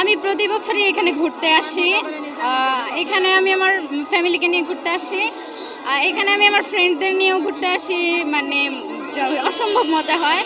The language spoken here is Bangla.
আমি প্রতি বছরই এখানে ঘুরতে আসি। এখানে আমি আমার ফ্যামিলিকে নিয়ে ঘুরতে আসি। এখানে আমি আমার ফ্রেন্ডদের নিয়েও ঘুরতে আসি। মানে অসম্ভব মজা হয়।